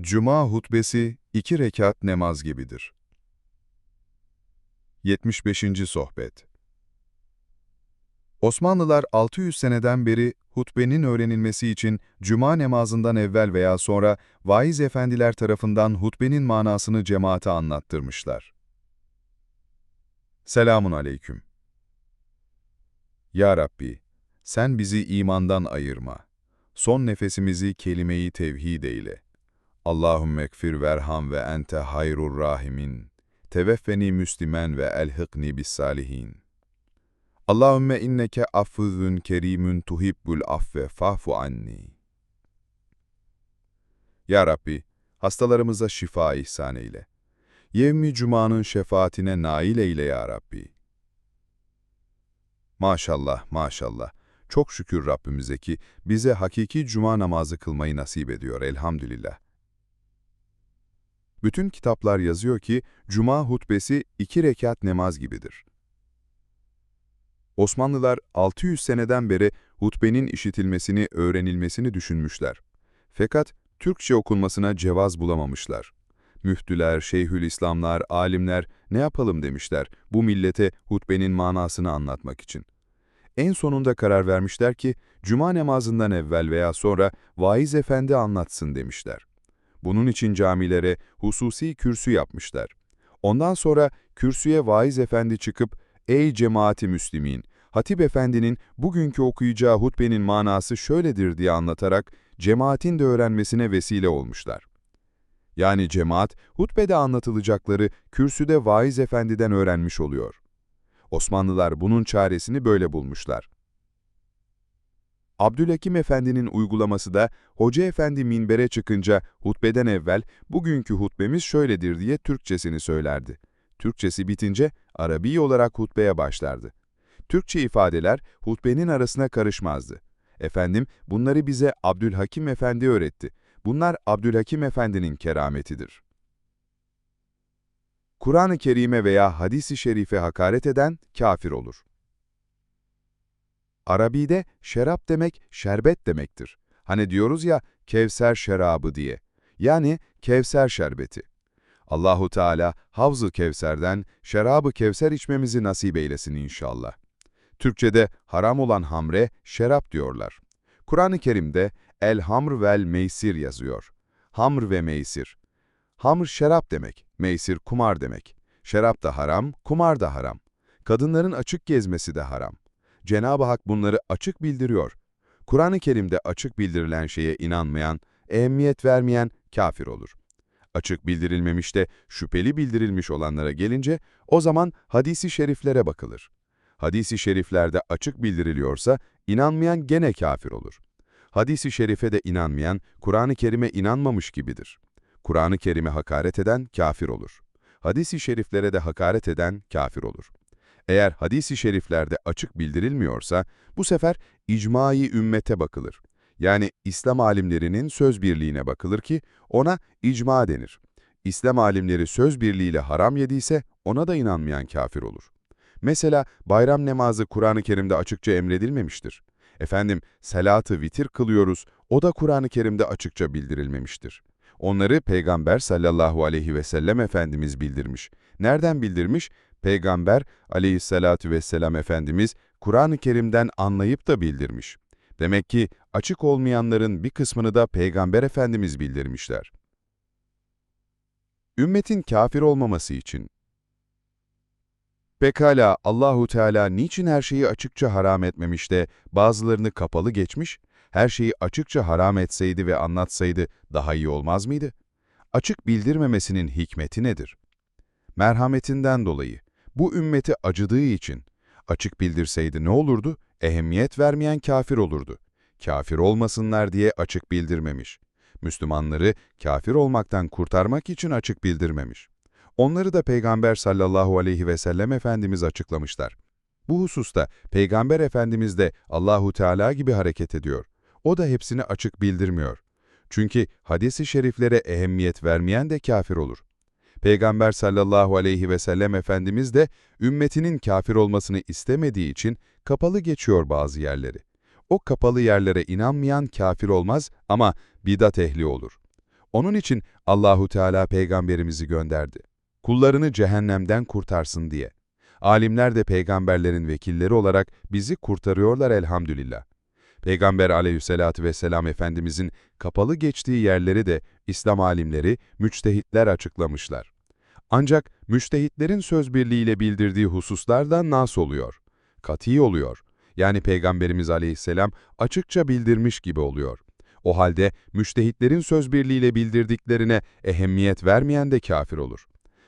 Cuma hutbesi iki rekat namaz gibidir. 75. Sohbet Osmanlılar 600 seneden beri hutbenin öğrenilmesi için cuma namazından evvel veya sonra vaiz efendiler tarafından hutbenin manasını cemaate anlattırmışlar. Selamun aleyküm. Ya Rabbi, sen bizi imandan ayırma. Son nefesimizi kelime-i tevhid eyle. Allahümme ekfir verham ve ente hayrur rahimin. Teveffeni müslimen ve elhikni bis salihin. Allahümme inneke affuzun kerimun tuhibbul affe fa'fu anni. Ya Rabbi, hastalarımıza şifa ihsan eyle. Yevmi Cuma'nın şefaatine nail eyle ya Rabbi. Maşallah, maşallah. Çok şükür Rabbimize ki bize hakiki cuma namazı kılmayı nasip ediyor elhamdülillah. Bütün kitaplar yazıyor ki cuma hutbesi iki rekat namaz gibidir. Osmanlılar 600 seneden beri hutbenin işitilmesini, öğrenilmesini düşünmüşler. Fakat Türkçe okunmasına cevaz bulamamışlar. Müftüler, şeyhülislamlar, alimler ne yapalım demişler bu millete hutbenin manasını anlatmak için. En sonunda karar vermişler ki cuma namazından evvel veya sonra vaiz efendi anlatsın demişler. Bunun için camilere hususi kürsü yapmışlar. Ondan sonra kürsüye vaiz efendi çıkıp, ''Ey cemaati müslimin, Hatip efendinin bugünkü okuyacağı hutbenin manası şöyledir.'' diye anlatarak cemaatin de öğrenmesine vesile olmuşlar. Yani cemaat, hutbede anlatılacakları kürsüde vaiz efendiden öğrenmiş oluyor. Osmanlılar bunun çaresini böyle bulmuşlar. Abdülhakim Efendi'nin uygulaması da Hoca Efendi minbere çıkınca hutbeden evvel bugünkü hutbemiz şöyledir diye Türkçesini söylerdi. Türkçesi bitince Arabi olarak hutbeye başlardı. Türkçe ifadeler hutbenin arasına karışmazdı. Efendim bunları bize Abdülhakim Efendi öğretti. Bunlar Abdülhakim Efendi'nin kerametidir. Kur'an-ı Kerim'e veya hadis-i şerife hakaret eden kafir olur. Arabi'de şerap demek şerbet demektir. Hani diyoruz ya Kevser şerabı diye. Yani Kevser şerbeti. Allahu Teala Havz-ı Kevser'den şerabı Kevser içmemizi nasip eylesin inşallah. Türkçede haram olan hamre şerap diyorlar. Kur'an-ı Kerim'de el hamr vel meysir yazıyor. Hamr ve meysir. Hamr şerap demek, meysir kumar demek. Şerap da haram, kumar da haram. Kadınların açık gezmesi de haram. Cenab-ı Hak bunları açık bildiriyor. Kur'an-ı Kerim'de açık bildirilen şeye inanmayan, ehemmiyet vermeyen kafir olur. Açık bildirilmemiş de şüpheli bildirilmiş olanlara gelince o zaman hadisi şeriflere bakılır. Hadisi şeriflerde açık bildiriliyorsa inanmayan gene kafir olur. Hadisi şerife de inanmayan Kur'an-ı Kerim'e inanmamış gibidir. Kur'an-ı Kerim'e hakaret eden kafir olur. Hadisi şeriflere de hakaret eden kafir olur. Eğer hadisi şeriflerde açık bildirilmiyorsa, bu sefer icmai ümmete bakılır. Yani İslam alimlerinin söz birliğine bakılır ki ona icma denir. İslam alimleri söz birliğiyle haram yediyse ona da inanmayan kafir olur. Mesela bayram namazı Kur'an-ı Kerim'de açıkça emredilmemiştir. Efendim, salatı vitir kılıyoruz, o da Kur'an-ı Kerim'de açıkça bildirilmemiştir. Onları Peygamber sallallahu aleyhi ve sellem Efendimiz bildirmiş. Nereden bildirmiş? Peygamber aleyhissalatu vesselam Efendimiz Kur'an-ı Kerim'den anlayıp da bildirmiş. Demek ki açık olmayanların bir kısmını da Peygamber Efendimiz bildirmişler. Ümmetin kafir olmaması için Pekala Allahu Teala niçin her şeyi açıkça haram etmemiş de bazılarını kapalı geçmiş? Her şeyi açıkça haram etseydi ve anlatsaydı daha iyi olmaz mıydı? Açık bildirmemesinin hikmeti nedir? Merhametinden dolayı, bu ümmeti acıdığı için açık bildirseydi ne olurdu? Ehemmiyet vermeyen kafir olurdu. Kafir olmasınlar diye açık bildirmemiş. Müslümanları kafir olmaktan kurtarmak için açık bildirmemiş. Onları da Peygamber sallallahu aleyhi ve sellem Efendimiz açıklamışlar. Bu hususta Peygamber Efendimiz de Allahu Teala gibi hareket ediyor. O da hepsini açık bildirmiyor. Çünkü hadis-i şeriflere ehemmiyet vermeyen de kafir olur. Peygamber sallallahu aleyhi ve sellem Efendimiz de ümmetinin kafir olmasını istemediği için kapalı geçiyor bazı yerleri. O kapalı yerlere inanmayan kafir olmaz ama bidat ehli olur. Onun için Allahu Teala peygamberimizi gönderdi. Kullarını cehennemden kurtarsın diye. Alimler de peygamberlerin vekilleri olarak bizi kurtarıyorlar elhamdülillah. Peygamber aleyhissalatü vesselam Efendimizin kapalı geçtiği yerleri de İslam alimleri, müçtehitler açıklamışlar. Ancak müçtehitlerin söz birliğiyle bildirdiği hususlardan nas oluyor. Kati oluyor. Yani Peygamberimiz aleyhisselam açıkça bildirmiş gibi oluyor. O halde müştehitlerin söz birliğiyle bildirdiklerine ehemmiyet vermeyen de kafir olur.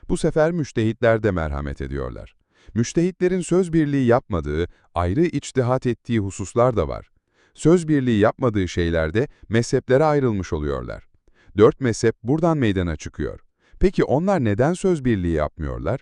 Bu sefer müştehitler de merhamet ediyorlar. Müştehitlerin söz birliği yapmadığı, ayrı içtihat ettiği hususlar da var. Söz birliği yapmadığı şeylerde mezheplere ayrılmış oluyorlar. Dört mezhep buradan meydana çıkıyor. Peki onlar neden söz birliği yapmıyorlar?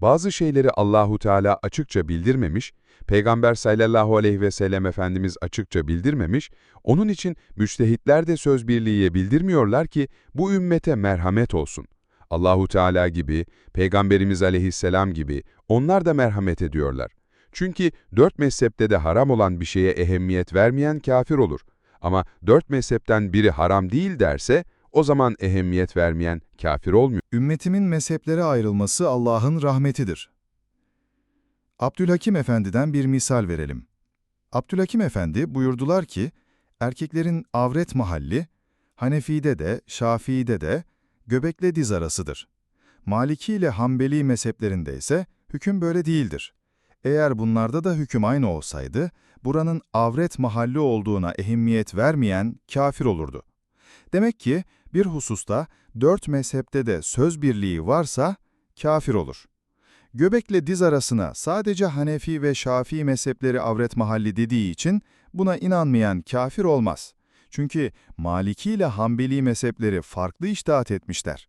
Bazı şeyleri Allahu Teala açıkça bildirmemiş, Peygamber sallallahu aleyhi ve sellem Efendimiz açıkça bildirmemiş, onun için müçtehitler de söz birliğiye bildirmiyorlar ki bu ümmete merhamet olsun. Allahu Teala gibi, Peygamberimiz aleyhisselam gibi onlar da merhamet ediyorlar. Çünkü dört mezhepte de haram olan bir şeye ehemmiyet vermeyen kafir olur. Ama dört mezhepten biri haram değil derse, o zaman ehemmiyet vermeyen kafir olmuyor. Ümmetimin mezheplere ayrılması Allah'ın rahmetidir. Abdülhakim Efendi'den bir misal verelim. Abdülhakim Efendi buyurdular ki, erkeklerin avret mahalli, Hanefi'de de, Şafii'de de, göbekle diz arasıdır. Maliki ile Hanbeli mezheplerinde ise hüküm böyle değildir. Eğer bunlarda da hüküm aynı olsaydı, buranın avret mahalli olduğuna ehemmiyet vermeyen kafir olurdu. Demek ki bir hususta dört mezhepte de söz birliği varsa kafir olur. Göbekle diz arasına sadece Hanefi ve Şafii mezhepleri avret mahalli dediği için buna inanmayan kafir olmaz. Çünkü Maliki ile Hanbeli mezhepleri farklı iştahat etmişler.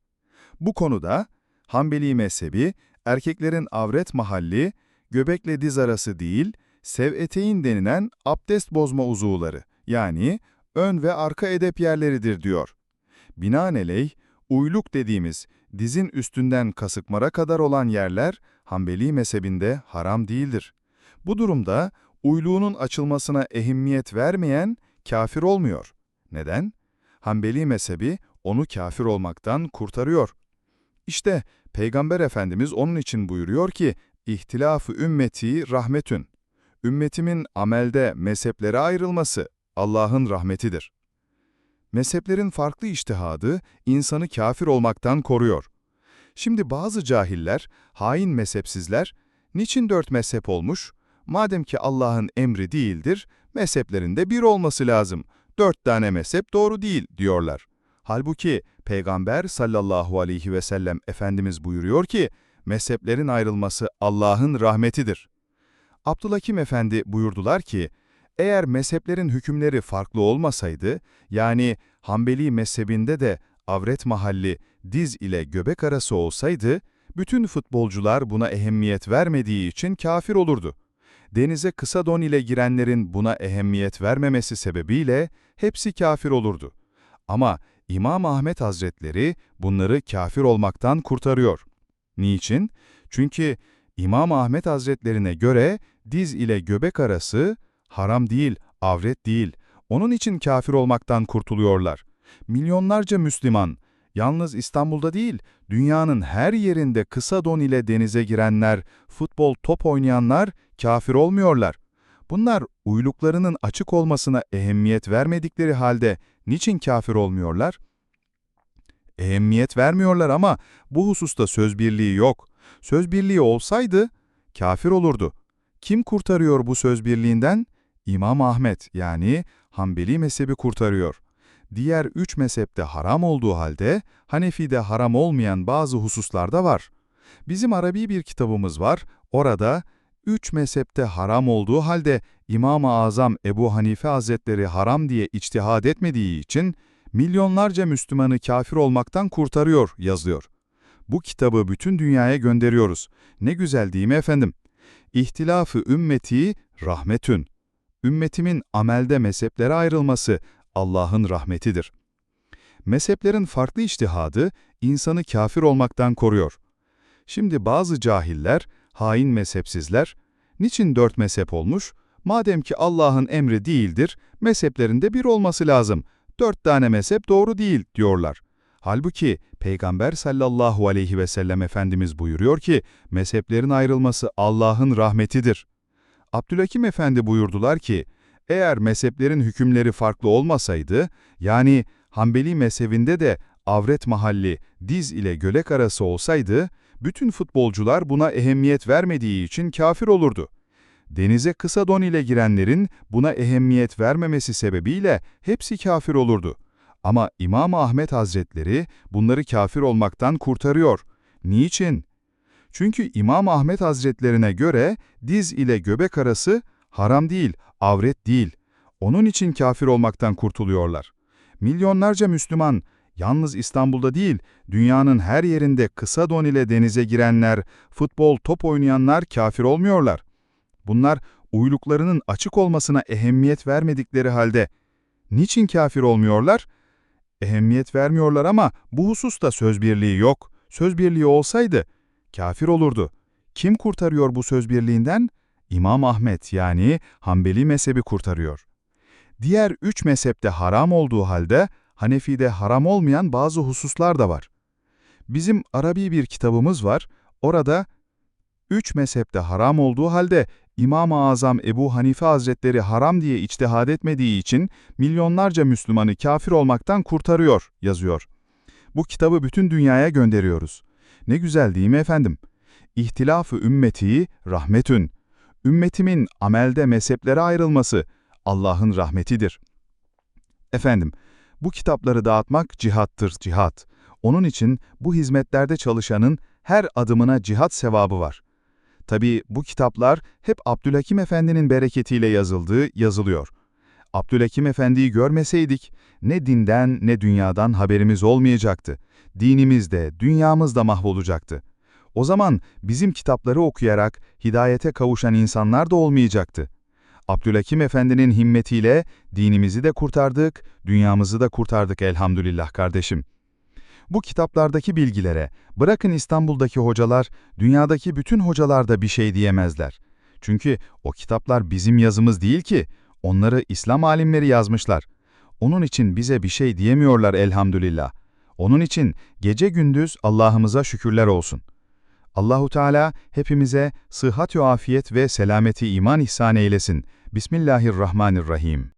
Bu konuda Hanbeli mezhebi erkeklerin avret mahalli, göbekle diz arası değil, sev-eteyn denilen abdest bozma uzuvları yani ön ve arka edep yerleridir diyor. Binaenaleyh, uyluk dediğimiz dizin üstünden kasıkmara kadar olan yerler Hanbeli mezhebinde haram değildir. Bu durumda uyluğunun açılmasına ehemmiyet vermeyen kafir olmuyor. Neden? Hanbeli mezhebi onu kafir olmaktan kurtarıyor. İşte Peygamber Efendimiz onun için buyuruyor ki, İhtilafı ümmeti rahmetün. Ümmetimin amelde mezheplere ayrılması Allah'ın rahmetidir. Mezheplerin farklı iştihadı insanı kafir olmaktan koruyor. Şimdi bazı cahiller, hain mezhepsizler, niçin dört mezhep olmuş? Madem ki Allah'ın emri değildir, mezheplerinde bir olması lazım. Dört tane mezhep doğru değil diyorlar. Halbuki Peygamber sallallahu aleyhi ve sellem Efendimiz buyuruyor ki, mezheplerin ayrılması Allah'ın rahmetidir. Abdülhakim Efendi buyurdular ki, eğer mezheplerin hükümleri farklı olmasaydı, yani Hanbeli mezhebinde de avret mahalli diz ile göbek arası olsaydı, bütün futbolcular buna ehemmiyet vermediği için kafir olurdu. Denize kısa don ile girenlerin buna ehemmiyet vermemesi sebebiyle hepsi kafir olurdu. Ama İmam Ahmet Hazretleri bunları kafir olmaktan kurtarıyor. Niçin? Çünkü İmam Ahmet Hazretlerine göre diz ile göbek arası haram değil, avret değil. Onun için kafir olmaktan kurtuluyorlar. Milyonlarca Müslüman, yalnız İstanbul'da değil, dünyanın her yerinde kısa don ile denize girenler, futbol top oynayanlar kafir olmuyorlar. Bunlar uyluklarının açık olmasına ehemmiyet vermedikleri halde niçin kafir olmuyorlar? Ehemmiyet vermiyorlar ama bu hususta söz birliği yok. Söz birliği olsaydı kafir olurdu. Kim kurtarıyor bu söz birliğinden? İmam Ahmet yani Hanbeli mezhebi kurtarıyor. Diğer üç mezhepte haram olduğu halde Hanefi'de haram olmayan bazı hususlarda var. Bizim Arabi bir kitabımız var, orada üç mezhepte haram olduğu halde İmam-ı Azam Ebu Hanife Hazretleri haram diye içtihad etmediği için milyonlarca Müslümanı kafir olmaktan kurtarıyor yazıyor. Bu kitabı bütün dünyaya gönderiyoruz. Ne güzel değil mi efendim? İhtilafı ümmeti rahmetün. Ümmetimin amelde mezheplere ayrılması Allah'ın rahmetidir. Mezheplerin farklı iştihadı insanı kafir olmaktan koruyor. Şimdi bazı cahiller, hain mezhepsizler, niçin dört mezhep olmuş? Madem ki Allah'ın emri değildir, mezheplerinde bir olması lazım. Dört tane mezhep doğru değil diyorlar. Halbuki Peygamber sallallahu aleyhi ve sellem Efendimiz buyuruyor ki, mezheplerin ayrılması Allah'ın rahmetidir. Abdülhakim Efendi buyurdular ki, eğer mezheplerin hükümleri farklı olmasaydı, yani Hanbeli mezhebinde de avret mahalli diz ile gölek arası olsaydı, bütün futbolcular buna ehemmiyet vermediği için kafir olurdu. Denize kısa don ile girenlerin buna ehemmiyet vermemesi sebebiyle hepsi kafir olurdu. Ama İmam Ahmet Hazretleri bunları kafir olmaktan kurtarıyor. Niçin? Çünkü İmam Ahmet Hazretlerine göre diz ile göbek arası haram değil, avret değil. Onun için kafir olmaktan kurtuluyorlar. Milyonlarca Müslüman, yalnız İstanbul'da değil, dünyanın her yerinde kısa don ile denize girenler, futbol, top oynayanlar kafir olmuyorlar. Bunlar uyluklarının açık olmasına ehemmiyet vermedikleri halde niçin kafir olmuyorlar? Ehemmiyet vermiyorlar ama bu hususta söz birliği yok. Söz birliği olsaydı kafir olurdu. Kim kurtarıyor bu söz birliğinden? İmam Ahmet yani Hanbeli mezhebi kurtarıyor. Diğer üç mezhepte haram olduğu halde Hanefi'de haram olmayan bazı hususlar da var. Bizim Arabi bir kitabımız var. Orada üç mezhepte haram olduğu halde İmam-ı Azam Ebu Hanife Hazretleri haram diye içtihad etmediği için milyonlarca Müslümanı kafir olmaktan kurtarıyor, yazıyor. Bu kitabı bütün dünyaya gönderiyoruz. Ne güzel değil mi efendim? İhtilafı ümmeti rahmetün. Ümmetimin amelde mezheplere ayrılması Allah'ın rahmetidir. Efendim, bu kitapları dağıtmak cihattır, cihat. Onun için bu hizmetlerde çalışanın her adımına cihat sevabı var. Tabii bu kitaplar hep Abdülhakim Efendi'nin bereketiyle yazıldığı yazılıyor. Abdülhakim Efendi'yi görmeseydik ne dinden ne dünyadan haberimiz olmayacaktı. Dinimiz de, dünyamız da mahvolacaktı. O zaman bizim kitapları okuyarak hidayete kavuşan insanlar da olmayacaktı. Abdülhakim Efendi'nin himmetiyle dinimizi de kurtardık, dünyamızı da kurtardık elhamdülillah kardeşim. Bu kitaplardaki bilgilere, bırakın İstanbul'daki hocalar, dünyadaki bütün hocalar da bir şey diyemezler. Çünkü o kitaplar bizim yazımız değil ki, onları İslam alimleri yazmışlar. Onun için bize bir şey diyemiyorlar elhamdülillah. Onun için gece gündüz Allah'ımıza şükürler olsun. Allahu Teala hepimize sıhhat ve afiyet ve selameti iman ihsan eylesin. Bismillahirrahmanirrahim.